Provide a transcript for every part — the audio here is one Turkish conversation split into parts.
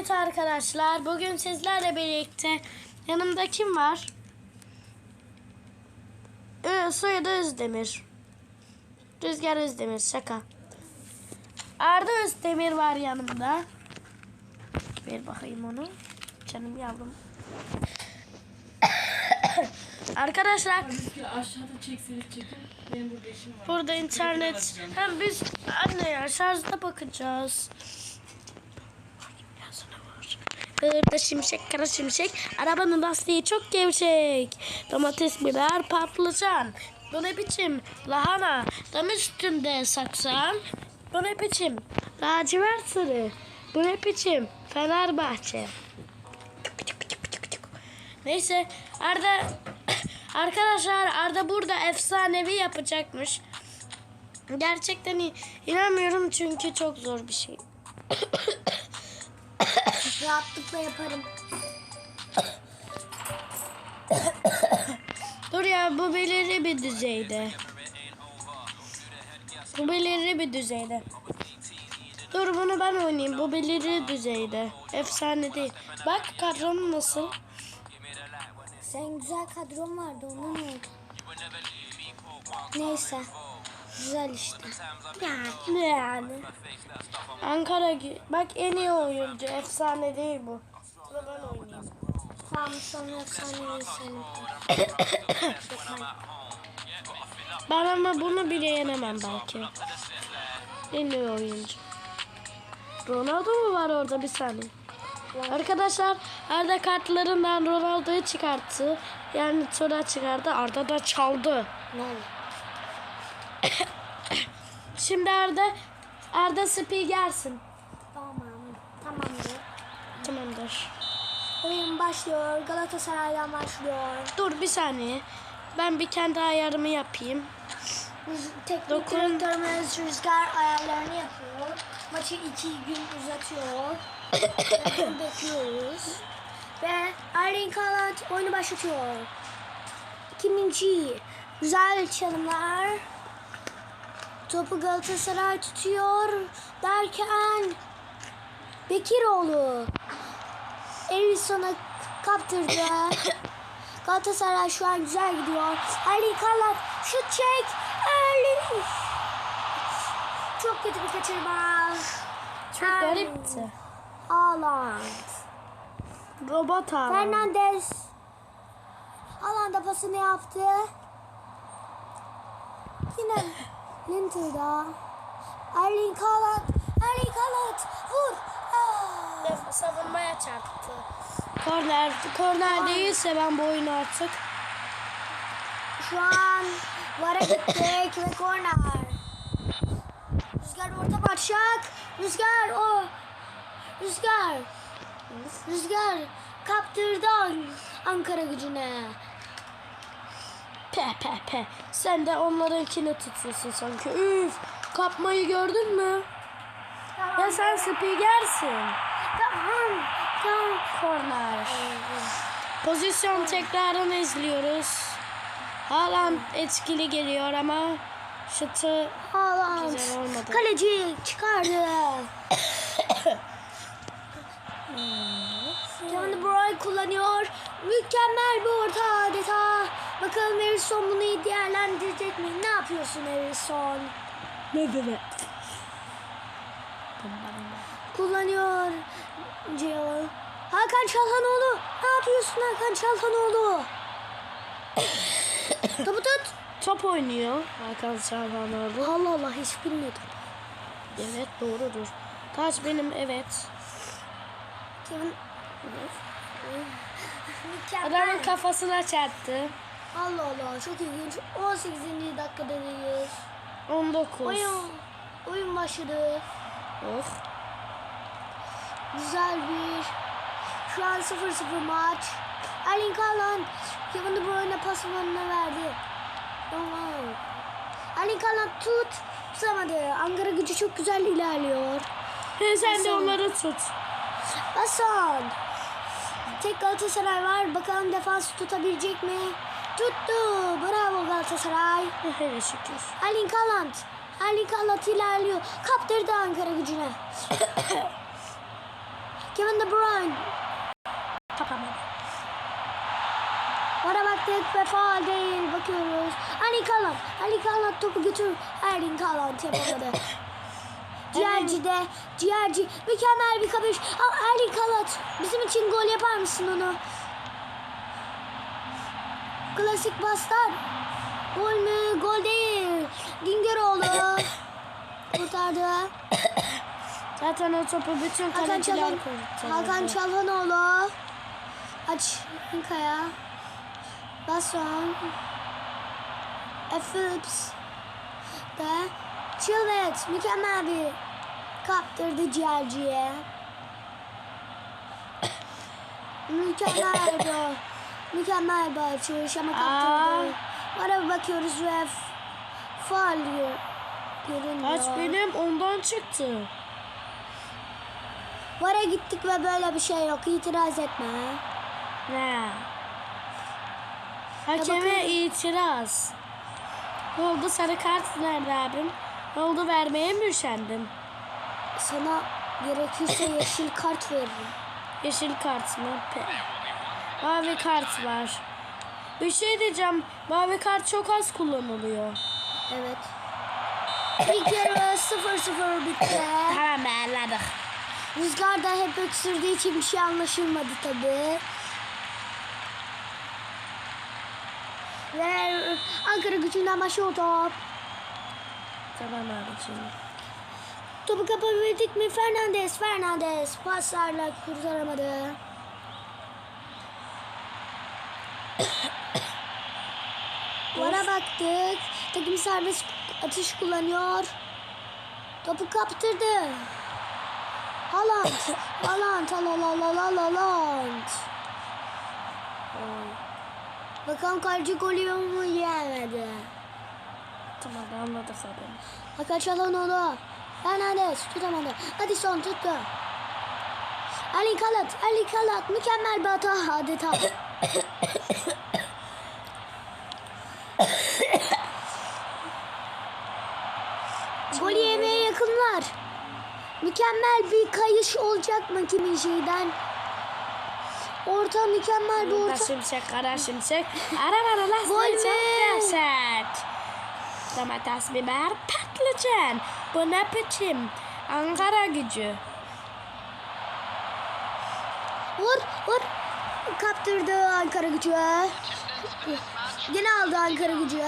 Evet arkadaşlar bugün sizlerle birlikte yanımda kim var? Ee, soyadı Özdemir. Rüzgar Özdemir şaka. Arda Özdemir var yanımda. Ver bakayım onu. Canım yavrum. Arkadaşlar aşağıda çekseniz çekin. Benim burada işim var. burada internet hem biz anne ya şarjda bakacağız. Hırda şimşek, kara şimşek. Arabanın lastiği çok gevşek. Domates, biber, patlıcan. Bu ne biçim? Lahana. Dam üstünde saksan. Bu ne biçim? Lacivert sarı. Bu ne biçim? Fenerbahçe. Neyse Arda arkadaşlar Arda burada efsanevi yapacakmış. Gerçekten inanmıyorum çünkü çok zor bir şey. Rahatlıkla yaparım. Dur ya bu belirli bir düzeyde. Bu belirli bir düzeyde. Dur bunu ben oynayayım. Bu belirli düzeyde. Efsane değil. Bak kadron nasıl? Sen güzel kadron vardı onun oldu. Neyse. Güzel işte. Ne yani? Ankara bak en iyi oyuncu. Efsane değil bu. Bunu ben oynayayım. Tamam sonra efsaneyi sen Ben ama bunu bile yenemem belki. En iyi oyuncu. Ronaldo mu var orada bir saniye? Arkadaşlar Arda kartlarından Ronaldo'yu çıkarttı. Yani sonra çıkardı. Arda da çaldı. Ne oldu? Şimdi Arda Arda spikersin. Tamam. Tamamdır. Tamamdır. Oyun başlıyor. Galatasaray'dan başlıyor. Dur bir saniye. Ben bir kendi ayarımı yapayım. Teknik Dokun. direktörümüz Rüzgar ayarlarını yapıyor. Maçı iki gün uzatıyor. Bekliyoruz. Ve Erling Haaland oyunu başlatıyor. Kiminci? Güzel çalımlar. Topu Galatasaray tutuyor. Derken Bekiroğlu Erisson'a kaptırdı. Galatasaray şu an güzel gidiyor. Erling Haaland şut çek. Erling. Çok kötü bir kaçırma. Çok garipti. Haaland. Robot abi. Fernandez. Haaland'a pasını yaptı. Yine Linter'da. Erling Haaland. Erling Haaland. Vur. Ah. Savunmaya çarptı. Korner, korner değilse ben bu oyunu artık. Şu an vara gittik ve korner. Rüzgar orta başak. Rüzgar o. Rüzgar. Rüzgar kaptırdı Ankara gücüne. Pe pe pe. Sen de onlarınkini tutuyorsun sanki. Üf. Kapmayı gördün mü? Ya sen spikersin. Tamam. Tamam. Korner. Pozisyon tekrarını izliyoruz. Haaland etkili geliyor ama şutu Haaland. Güzel olmadı. Kaleci çıkardı. De Bruyne kullanıyor. Mükemmel bir orta adeta. Bakalım Erison bunu iyi değerlendirecek mi? Ne yapıyorsun Erison? ne dedi? Kullanıyor. Cihan. Hakan Çalhanoğlu. Ne yapıyorsun Hakan Çalhanoğlu? Topu tut. Top oynuyor Hakan Çalhanoğlu. Allah Allah hiç bilmiyordum. Evet doğrudur. Taç benim evet. Kevin. Mükemmel. Adamın kafasına çarptı. Allah Allah çok ilginç. 18. dakikadayız. 19. Oyun, oyun başladı. Oh. Güzel bir. Şu an 0-0 maç. Erling Haaland Kevin De Bruyne pasmanına verdi. Tamam. Erling Haaland tut. Tutamadı. Ankara gücü çok güzel ilerliyor. He, sen de Nasıl? onları tut. Hasan. Tek Galatasaray var. Bakalım defans tutabilecek mi? Tuttu. Bravo Galatasaray. Şükür. Erling Haaland. Erling Haaland ilerliyor. Kaptırdı Ankara gücüne. Kevin De Bruyne. Kapamadı. Bana baktık ve faal değil. Bakıyoruz. Erling Haaland. Erling Haaland topu götür. Erling Haaland yapamadı. Ciğerci'de. Ciğerci. Mükemmel bir kapış. Erling Haaland. Bizim için gol yapar mısın onu? Klasik paslar. Gol mü? Gol değil. Güngeroğlu. Kurtardı. Zaten o topu bütün Hakan Çalhan. Hakan Çalhanoğlu. Aç Kaya. Basson. Phillips. De Chilwell mükemmel bir kaptırdı ciğerciye. mükemmel bir mükemmel bir açılış ama kaptırdı. Bir bakıyoruz ve f- faul gör- görünüyor. Aç benim ondan çıktı. Vara gittik ve böyle bir şey yok. İtiraz etme. Ne? Hakeme itiraz. Ne oldu sarı kart nerede abim? Ne oldu vermeye mi üşendim? Sana gerekirse yeşil kart veririm. Yeşil kart mı? Pe. Mavi kart var. Bir şey diyeceğim. Mavi kart çok az kullanılıyor. Evet. İlk yarı 0-0 bitti. Tamam anladık. Rüzgar da hep öksürdüğü için bir şey anlaşılmadı tabi. Ve Ankara gücünden başlıyor top. Tamam abicim. Topu kapabildik mi? Fernandez, Fernandez paslarla kurtaramadı. Vara baktık. Takım serbest atış kullanıyor. Topu kaptırdı. Haaland. Haaland. Haaland. Haaland. Bakalım kaleci golü mu yemedi. Tamam anladık abi. Hakan Çalhanoğlu. Fernandez tutamadı. Hadi son tuttu. Ali Kalat. Ali Kalat. Mükemmel bir hata adeta. Gol yemeye yakınlar. Mükemmel bir kayış olacak mı kimin şeyden? Orta mükemmel bir orta. şimşek, kara şimşek. Arabana Gol lastiği mü? çok gevşek. Domates, biber, patlıcan. Bu ne biçim? Ankara gücü. Vur vur. Kaptırdı Ankara gücü. Yine aldı Ankara gücü.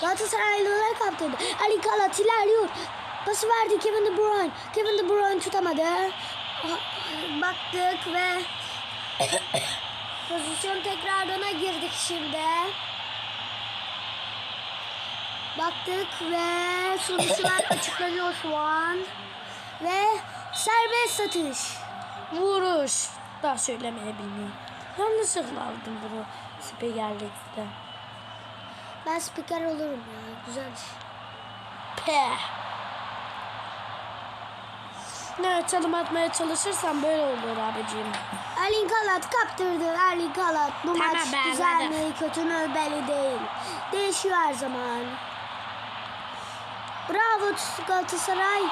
Galatasaraylılar kaptırdı. Ali Kalat ilerliyor. Pası verdi Kevin De Bruyne. Kevin De Bruyne tutamadı. Baktık ve pozisyon tekrarına girdik şimdi. Baktık ve sonuçlar açıklanıyor şu an. Ve serbest atış. Vuruş. Daha söylemeye bilmiyorum. Yanlışlıkla aldım bunu spikerlikte. Ben spiker olurum ya. Güzel. Peh. Ne çalım atmaya çalışırsam böyle olur abicim. Erling Haaland kaptırdı. Erling Haaland bu Tamam, maç güzel mi kötü mü belli değil. Değişiyor her zaman. Bravo Galatasaray.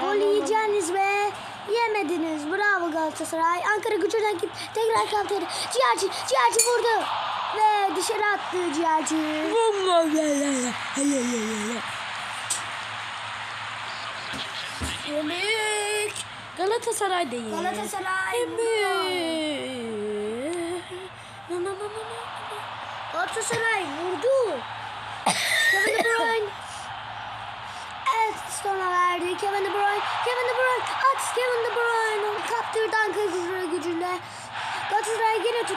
Gol yiyeceğiniz ve yemediniz. Bravo Galatasaray. Ankara gücünden git. Tekrar kaptırdı. Ciğerci, Ciğerci vurdu. Ve dışarı attı Ciğerci. Yemek. Galatasaray değil. Galatasaray. Yemek. Galatasaray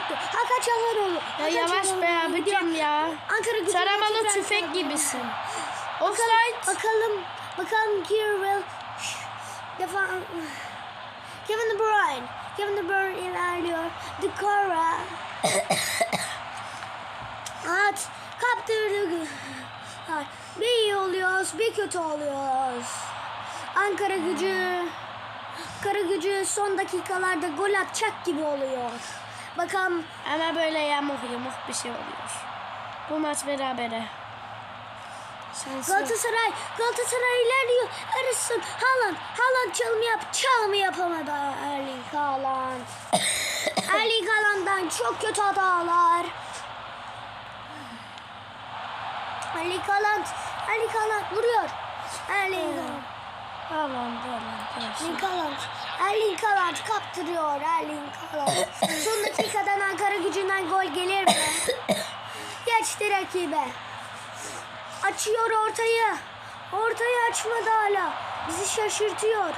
Tuttu. Hakan Çalhanoğlu. Ya yavaş be abicim ya. Ankara gücüne Taramalı tekrar tüfek gibisin. Offside. Bakalım. Bakalım Kirwell. Defa... Kevin De Bruyne. Kevin De Bruyne ilerliyor. Dekora. At. Kaptırdı. Ha, Bir iyi oluyoruz, bir kötü oluyoruz. Ankara gücü. Ankara gücü son dakikalarda gol atacak gibi oluyor. Bakalım Ama böyle yamuk yamuk bir şey oluyor. Bu maç berabere. Şanslı. Galatasaray, Galatasaray ilerliyor. Arasın. Haaland, Haaland çalımı yap. Çalımı yapamadı Erling Erling Haaland'dan çok kötü hatalar. Erling Haaland, Erling Haaland vuruyor. Erling Haaland. Haaland, Haaland. Erling Haaland. Erling Haaland kaptırıyor Erling Haaland. Son dakikadan Ankara gücünden gol gelir mi? Geçti rakibe. Açıyor ortayı. Ortayı açmadı hala. Bizi şaşırtıyor.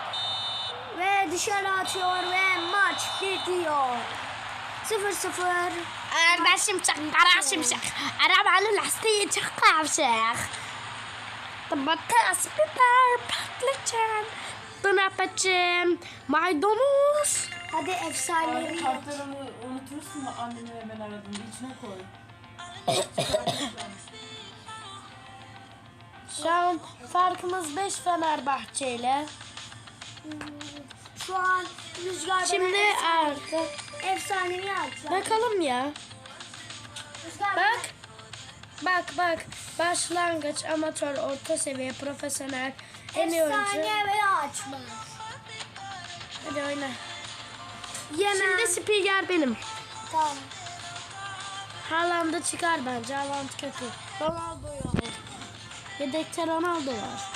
Ve dışarı atıyor ve maç bitiyor. 0-0. Arda Şimşek, Kara Şimşek. Arabanın lastiği çok kavşak. Domates, biber, patlıcan. Pınapacım, maydanoz. Hadi efsaneleri. Kartlarını unutursun da annemi ve ben aradığımda içine koy. Şu an farkımız 5 Fenerbahçe ile. Şu an rüzgar Şimdi arka. efsanevi açacağım. Bakalım ya. Rüzgar Bak. Bak bak. Başlangıç, amatör, orta seviye, profesyonel. Efsane ve açma. Hadi oyna. Yemem. Şimdi spiker benim. Tamam. Haaland'ı çıkar bence. Haaland kötü. Ronaldo'yu al. Yedekte Ronaldo var.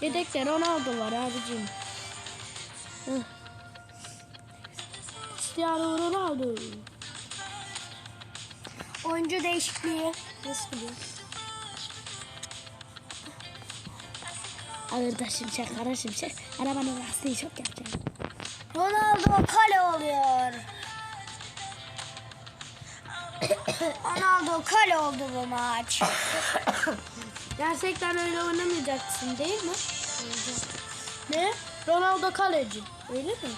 Yedekte Ronaldo var abicim. Cristiano Ronaldo. Oyuncu değişikliği. Nasıl gidiyor? Ağırda şimşek, kara şimşek. Arabanın lastiği çok yapacak. Ronaldo kale oluyor. Ronaldo kale oldu bu maç. Gerçekten öyle oynamayacaksın değil mi? Ne? Ronaldo kaleci. Öyle mi?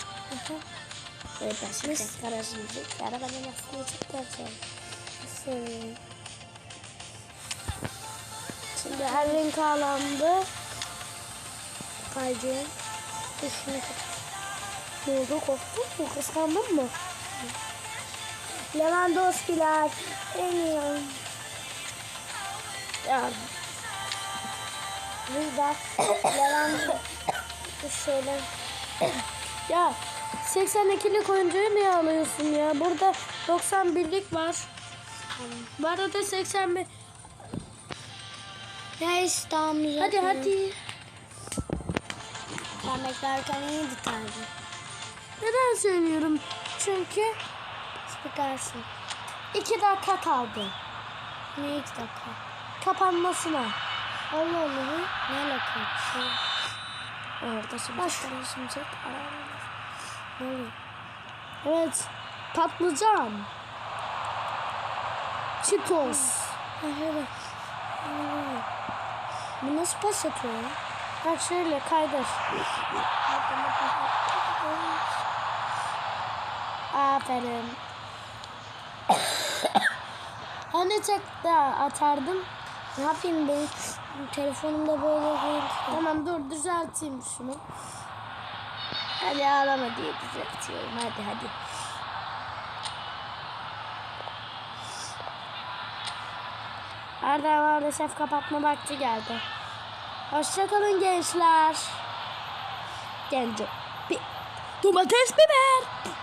Evet, şimşek, kara şimşek. Arabanın lastiği çok yapacak. Şimdi Erling Haaland'ı Kaleci. Dışını Ne oldu? Korktun mu? Kıskandın mı? Lewandowski'ler en iyi. Ya Rüzgar. Lewandowski şöyle. Ya 82'lik oyuncuyu niye alıyorsun ya? Burada 91'lik var. Bu arada 81. Neyse tamam. Hadi hadi. Sen beklerken iyiydi tarzı. Neden söylüyorum? Çünkü Spikarsın. 2 dakika kaldı. Ne iki dakika? Kapanmasına. Allah Allah. Ne alaka? Şey, Orada şimdi. Şimdi. Ne oluyor? Evet. Patlıcan. Ha, evet. Bu nasıl pas atıyor ya? Bak şöyle kaydır. Aferin. Hani tek daha atardım. Ne yapayım ben? Telefonumda böyle değil. Tamam dur düzelteyim şunu. Hadi ağlama diye düzeltiyorum. Hadi hadi. Arda maalesef kapatma vakti geldi. Hoşçakalın gençler. Genco. Domates biber.